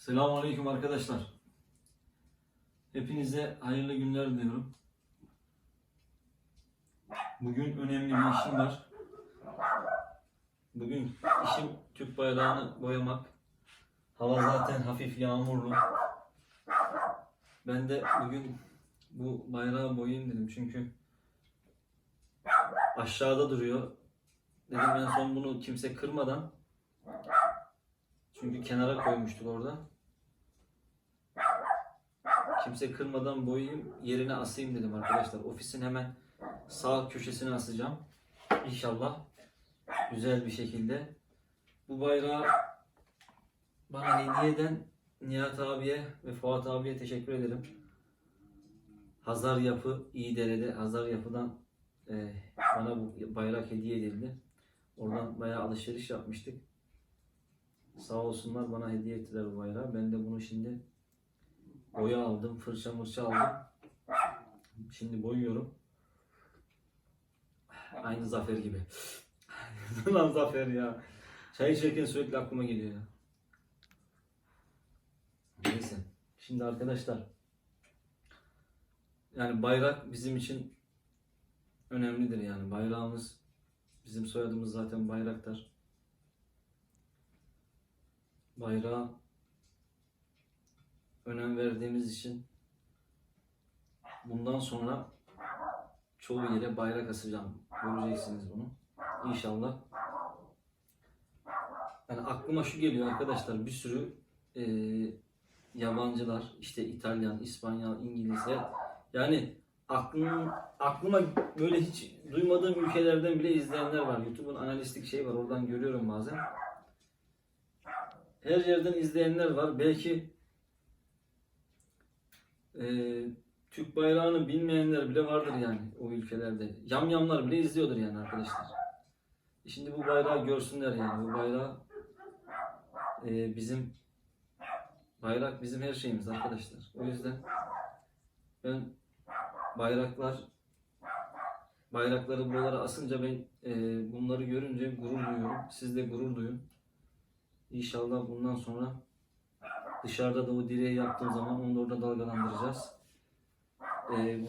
Selamünaleyküm arkadaşlar. Hepinize hayırlı günler diliyorum. Bugün önemli bir işim var. Bugün işim Türk bayrağını boyamak. Hava zaten hafif yağmurlu. Ben de bugün bu bayrağı boyayayım dedim çünkü aşağıda duruyor. Dedim en son bunu kimse kırmadan çünkü kenara koymuştuk orada. Kimse kırmadan boyayayım, yerine asayım dedim arkadaşlar. Ofisin hemen sağ köşesine asacağım. İnşallah güzel bir şekilde. Bu bayrağı bana hediye eden Nihat abiye ve Fuat abiye teşekkür ederim. Hazar Yapı İyidere'de Hazar Yapı'dan e, bana bu bayrak hediye edildi. Oradan bayağı alışveriş yapmıştık. Sağ olsunlar bana hediye ettiler bu bayrağı. Ben de bunu şimdi boya aldım, fırça mırça aldım. Şimdi boyuyorum. Aynı Zafer gibi. Lan Zafer ya. Çay içerken sürekli aklıma geliyor ya. Neyse. Şimdi arkadaşlar yani bayrak bizim için önemlidir yani. Bayrağımız bizim soyadımız zaten bayraktar. Bayrağa önem verdiğimiz için bundan sonra çoğu yere bayrak asacağım. Göreceksiniz bunu. İnşallah. Yani aklıma şu geliyor arkadaşlar bir sürü e, yabancılar işte İtalyan, İspanyol, İngilizce yani aklım, aklıma böyle hiç duymadığım ülkelerden bile izleyenler var. YouTube'un analistlik şey var oradan görüyorum bazen. Her yerden izleyenler var. Belki e, Türk bayrağını bilmeyenler bile vardır yani o ülkelerde. Yamyamlar bile izliyordur yani arkadaşlar. E Şimdi bu bayrağı görsünler yani. Bu bayrağı e, bizim bayrak bizim her şeyimiz arkadaşlar. O yüzden ben bayraklar bayrakları buralara asınca ben e, bunları görünce gurur duyuyorum. Siz de gurur duyun. İnşallah bundan sonra dışarıda da o direği yaptığım zaman onu da orada dalgalandıracağız. E, bu,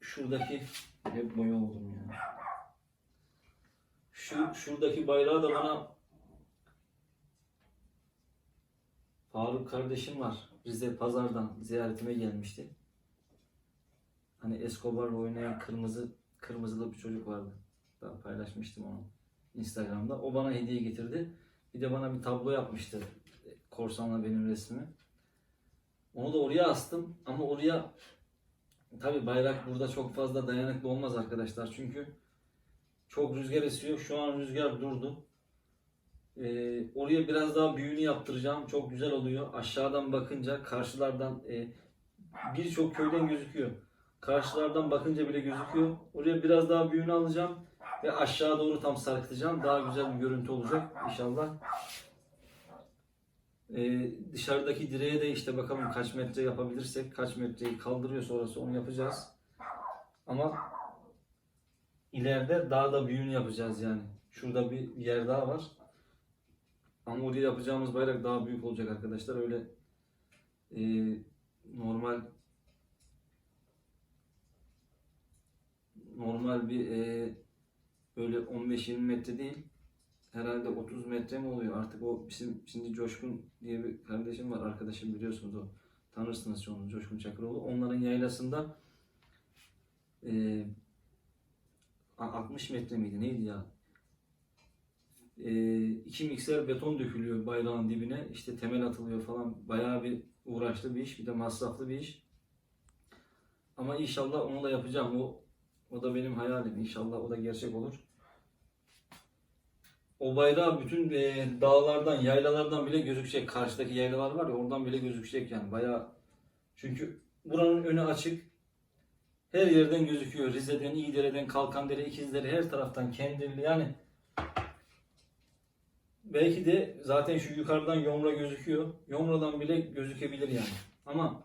şuradaki hep boya oldum ya. Şu şuradaki bayrağı da bana Faruk kardeşim var. Rize Pazar'dan ziyaretime gelmişti. Hani Escobar'la oynayan kırmızı kırmızılı bir çocuk vardı. Daha paylaşmıştım onu Instagram'da. O bana hediye getirdi. Bir de bana bir tablo yapmıştı. Korsanla benim resmimi. Onu da oraya astım ama oraya tabi bayrak burada çok fazla dayanıklı olmaz arkadaşlar. Çünkü çok rüzgar esiyor. Şu an rüzgar durdu. Ee, oraya biraz daha büyüğünü yaptıracağım. Çok güzel oluyor. Aşağıdan bakınca karşılardan e, birçok köyden gözüküyor. Karşılardan bakınca bile gözüküyor. Oraya biraz daha büyüğünü alacağım ve aşağı doğru tam sarkıtacağım. Daha güzel bir görüntü olacak inşallah. Ee, dışarıdaki direğe de işte bakalım kaç metre yapabilirsek, kaç metreyi kaldırıyorsa orası onu yapacağız. Ama ileride daha da büyüğünü yapacağız yani. Şurada bir yer daha var. Ama oraya yapacağımız bayrak daha büyük olacak arkadaşlar. Öyle e, normal normal bir e, böyle 15-20 metre değil. Herhalde 30 metre mi oluyor? Artık o bizim şimdi Coşkun diye bir kardeşim var. Arkadaşım biliyorsunuz o. Tanırsınız onu Coşkun Çakıroğlu. Onların yaylasında e, 60 metre miydi? Neydi ya? E, iki mikser beton dökülüyor bayrağın dibine. İşte temel atılıyor falan. Bayağı bir uğraşlı bir iş. Bir de masraflı bir iş. Ama inşallah onu da yapacağım. O o da benim hayalim. İnşallah o da gerçek olur. O bayrağı bütün e, dağlardan, yaylalardan bile gözükecek. Karşıdaki yaylalar var ya oradan bile gözükecek yani. Bayağı çünkü buranın önü açık. Her yerden gözüküyor. Rize'den, İyidere'den, Kalkandere, İkizdere her taraftan Kendirli yani belki de zaten şu yukarıdan Yomra gözüküyor. Yomra'dan bile gözükebilir yani. Ama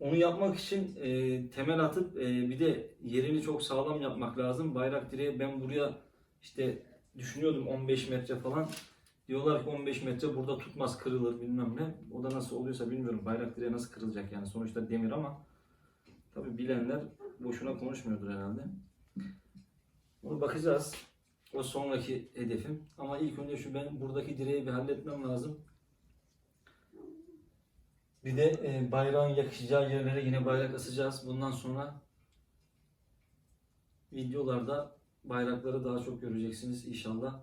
onu yapmak için e, temel atıp e, bir de yerini çok sağlam yapmak lazım. Bayrak direği ben buraya işte düşünüyordum 15 metre falan. Diyorlar ki 15 metre burada tutmaz kırılır bilmem ne. O da nasıl oluyorsa bilmiyorum. Bayrak direği nasıl kırılacak yani. Sonuçta demir ama tabi bilenler boşuna konuşmuyordur herhalde. Bunu bakacağız. O sonraki hedefim. Ama ilk önce şu ben buradaki direği bir halletmem lazım. Bir de e, bayrağın yakışacağı yerlere yine bayrak asacağız. Bundan sonra videolarda bayrakları daha çok göreceksiniz inşallah.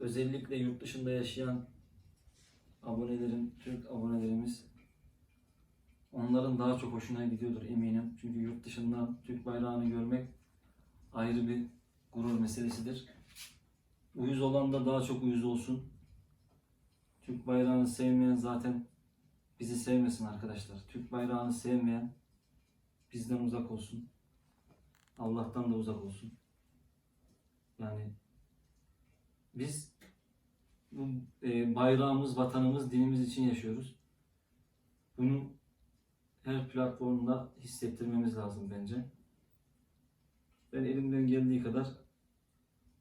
Özellikle yurt dışında yaşayan abonelerim, Türk abonelerimiz onların daha çok hoşuna gidiyordur eminim. Çünkü yurt dışından Türk bayrağını görmek ayrı bir gurur meselesidir. Uyuz olan da daha çok uyuz olsun. Türk bayrağını sevmeyen zaten bizi sevmesin arkadaşlar. Türk bayrağını sevmeyen bizden uzak olsun. Allah'tan da uzak olsun. Yani biz bu e, bayrağımız, vatanımız, dinimiz için yaşıyoruz. Bunu her platformda hissettirmemiz lazım bence. Ben elimden geldiği kadar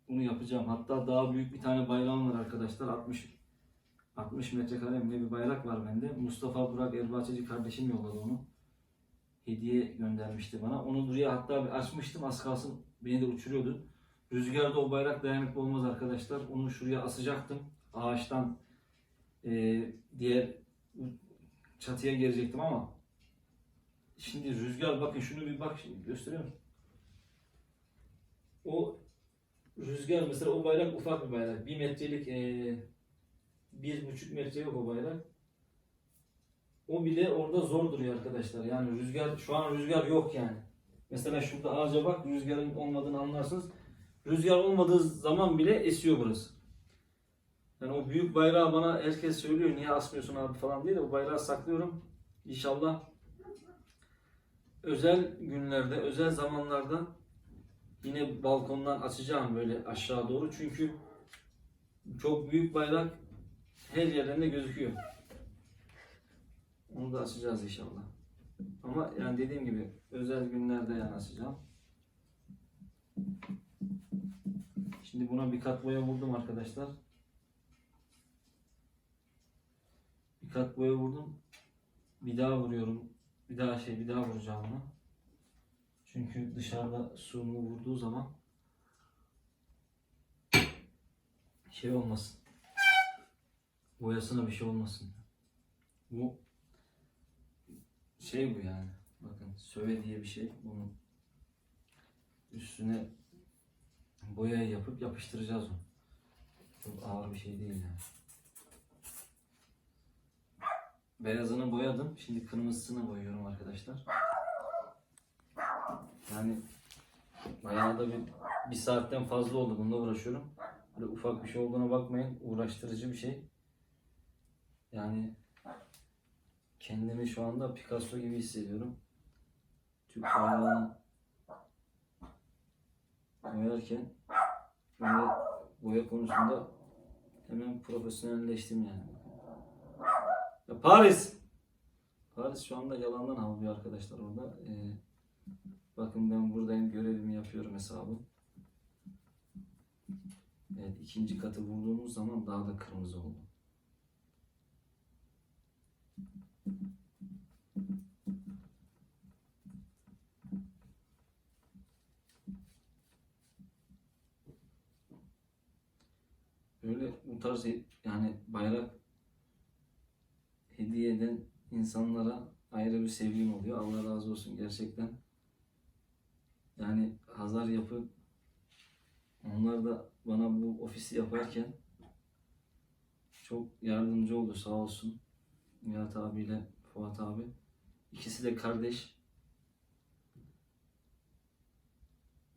bunu yapacağım. Hatta daha büyük bir tane bayrağım var arkadaşlar. 60 60 metrekare mi bir bayrak var bende. Mustafa Burak Erbahçeci kardeşim yolladı onu. Hediye göndermişti bana. Onu buraya hatta bir açmıştım. Az kalsın beni de uçuruyordu. Rüzgarda o bayrak dayanıklı olmaz arkadaşlar. Onu şuraya asacaktım. Ağaçtan e, diğer çatıya gelecektim ama şimdi rüzgar bakın şunu bir bak şimdi gösteriyorum. O rüzgar mesela o bayrak ufak bir bayrak. Bir metrelik e, 1,5 metre yok o bayrak. O bile orada zor duruyor arkadaşlar. Yani rüzgar şu an rüzgar yok yani. Mesela şurada ağaca bak rüzgarın olmadığını anlarsınız. Rüzgar olmadığı zaman bile esiyor burası. Yani o büyük bayrağı bana herkes söylüyor niye asmıyorsun abi falan diye de o bayrağı saklıyorum. İnşallah özel günlerde, özel zamanlarda yine balkondan açacağım böyle aşağı doğru. Çünkü çok büyük bayrak her yerlerinde gözüküyor. Onu da açacağız inşallah. Ama yani dediğim gibi özel günlerde yani açacağım. Şimdi buna bir kat boya vurdum arkadaşlar. Bir kat boya vurdum. Bir daha vuruyorum. Bir daha şey bir daha vuracağım ona. Çünkü dışarıda suyunu vurduğu zaman şey olmasın. Boyasına bir şey olmasın. Bu şey bu yani. Bakın söve diye bir şey. Bunun üstüne boya yapıp yapıştıracağız onu. Çok ağır bir şey değil yani. Beyazını boyadım. Şimdi kırmızısını boyuyorum arkadaşlar. Yani bayağı da bir, bir saatten fazla oldu bununla uğraşıyorum. Böyle ufak bir şey olduğuna bakmayın. Uğraştırıcı bir şey. Yani kendimi şu anda Picasso gibi hissediyorum. Türk bayrağını boyarken böyle boya konusunda hemen profesyonelleştim yani. Ya Paris! Paris şu anda yalandan havlıyor arkadaşlar orada. Ee, bakın ben buradayım görevimi yapıyorum hesabı. Evet ikinci katı vurduğumuz zaman daha da kırmızı oldu. Tarz yani bayrak hediye eden insanlara ayrı bir sevgim oluyor. Allah razı olsun gerçekten. Yani Hazar Yapı onlar da bana bu ofisi yaparken çok yardımcı oldu sağ olsun. Nihat abiyle Fuat abi. İkisi de kardeş.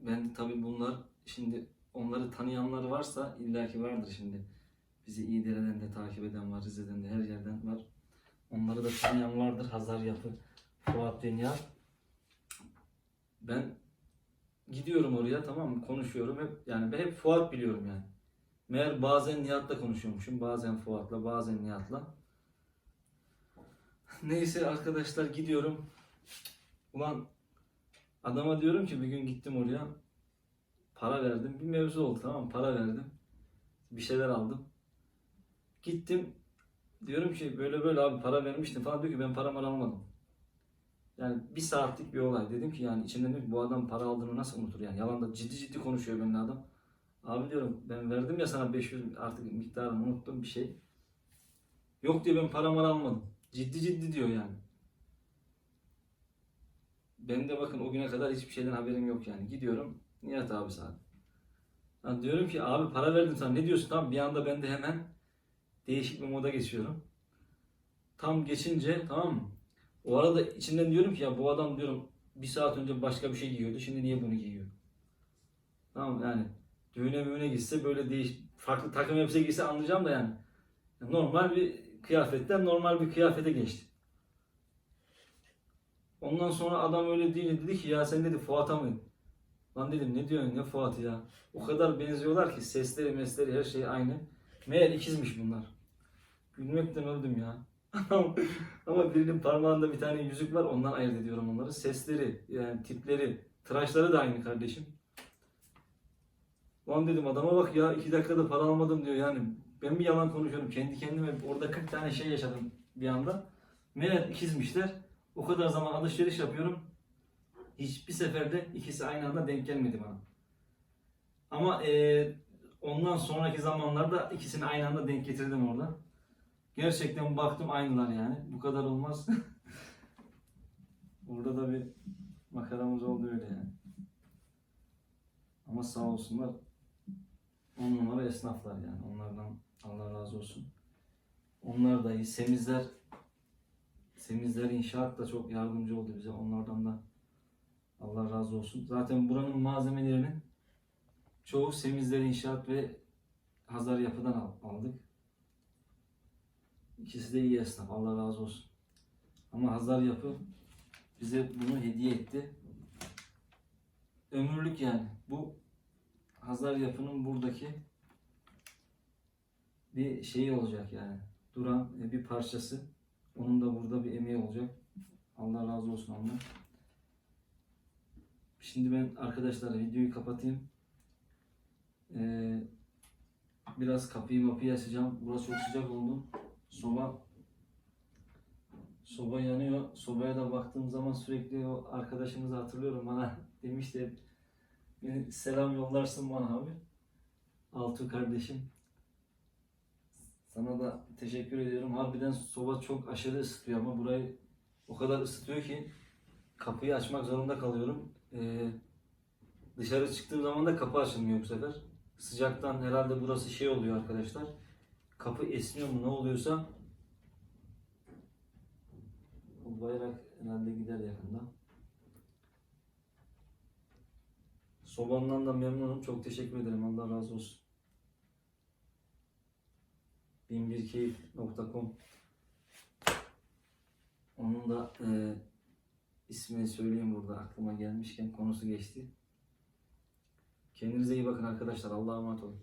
Ben tabi bunlar şimdi onları tanıyanlar varsa illaki vardır şimdi. Bizi İyidere'den de takip eden var, Rize'den de her yerden var. Onları da tanıyan vardır. Hazar Yapı, Fuat Dünya. Ben gidiyorum oraya tamam mı? Konuşuyorum hep yani ben hep Fuat biliyorum yani. Meğer bazen Nihat'la konuşuyormuşum. Bazen Fuat'la, bazen Nihat'la. Neyse arkadaşlar gidiyorum. Ulan adama diyorum ki bir gün gittim oraya. Para verdim. Bir mevzu oldu tamam mı? Para verdim. Bir şeyler aldım. Gittim. Diyorum ki böyle böyle abi para vermiştim falan diyor ki ben paramı almadım. Yani bir saatlik bir olay. Dedim ki yani içimden bu adam para aldığını nasıl unutur yani. Yalan da ciddi ciddi konuşuyor benimle adam. Abi diyorum ben verdim ya sana 500 artık miktarını unuttum bir şey. Yok diyor ben paramı almadım. Ciddi ciddi diyor yani. Benim de bakın o güne kadar hiçbir şeyden haberim yok yani. Gidiyorum Nihat abi saat. Ben diyorum ki abi para verdim sana ne diyorsun? Tamam bir anda ben de hemen değişik bir moda geçiyorum. Tam geçince tamam mı? O arada içimden diyorum ki ya bu adam diyorum bir saat önce başka bir şey giyiyordu. Şimdi niye bunu giyiyor? Tamam yani düğüne müğüne gitse böyle değiş farklı takım elbise giyse anlayacağım da yani. Normal bir kıyafetten normal bir kıyafete geçti. Ondan sonra adam öyle deyince dedi ki ya sen dedi Fuat'a mı? Lan dedim ne diyorsun ne Fuat'ı ya? O kadar benziyorlar ki sesleri mesleri her şey aynı. Meğer ikizmiş bunlar. Gülmekten öldüm ya. Ama birinin parmağında bir tane yüzük var ondan ayırt ediyorum onları. Sesleri yani tipleri, tıraşları da aynı kardeşim. Lan dedim adama bak ya iki dakikada para almadım diyor yani. Ben bir yalan konuşuyorum kendi kendime orada 40 tane şey yaşadım bir anda. Meğer ikizmişler. O kadar zaman alışveriş yapıyorum. Hiçbir seferde ikisi aynı anda denk gelmedi bana. Ama eee, ondan sonraki zamanlarda ikisini aynı anda denk getirdim orada. Gerçekten baktım aynılar yani. Bu kadar olmaz. Burada da bir makaramız oldu öyle yani. Ama sağ olsunlar. On numara esnaflar yani. Onlardan Allah razı olsun. Onlar da iyi. Semizler Semizler İnşaat da çok yardımcı oldu bize. Onlardan da Allah razı olsun. Zaten buranın malzemelerinin çoğu Semizler İnşaat ve Hazar Yapı'dan al- aldık. İkisi de iyi esnaf. Allah razı olsun. Ama Hazar Yapı bize bunu hediye etti. Ömürlük yani. Bu Hazar Yapı'nın buradaki bir şeyi olacak yani. Duran bir parçası. Onun da burada bir emeği olacak. Allah razı olsun ondan. Şimdi ben arkadaşlar videoyu kapatayım. Ee, biraz kapıyı mapıyı açacağım. Burası çok sıcak oldu. Soba soba yanıyor. Sobaya da baktığım zaman sürekli o arkadaşımızı hatırlıyorum bana demişti. Beni selam yollarsın bana abi. Altu kardeşim. Sana da teşekkür ediyorum. Harbiden soba çok aşırı ısıtıyor ama burayı o kadar ısıtıyor ki kapıyı açmak zorunda kalıyorum. Ee, dışarı çıktığım zaman da kapı açılmıyor bu sefer. Sıcaktan herhalde burası şey oluyor arkadaşlar. Kapı esniyor mu ne oluyorsa bu bayrak herhalde gider yakında. Sobamdan da memnunum. Çok teşekkür ederim. Allah razı olsun. binbirkeyif.com Onun da e, ismini söyleyeyim burada aklıma gelmişken konusu geçti. Kendinize iyi bakın arkadaşlar. Allah'a emanet olun.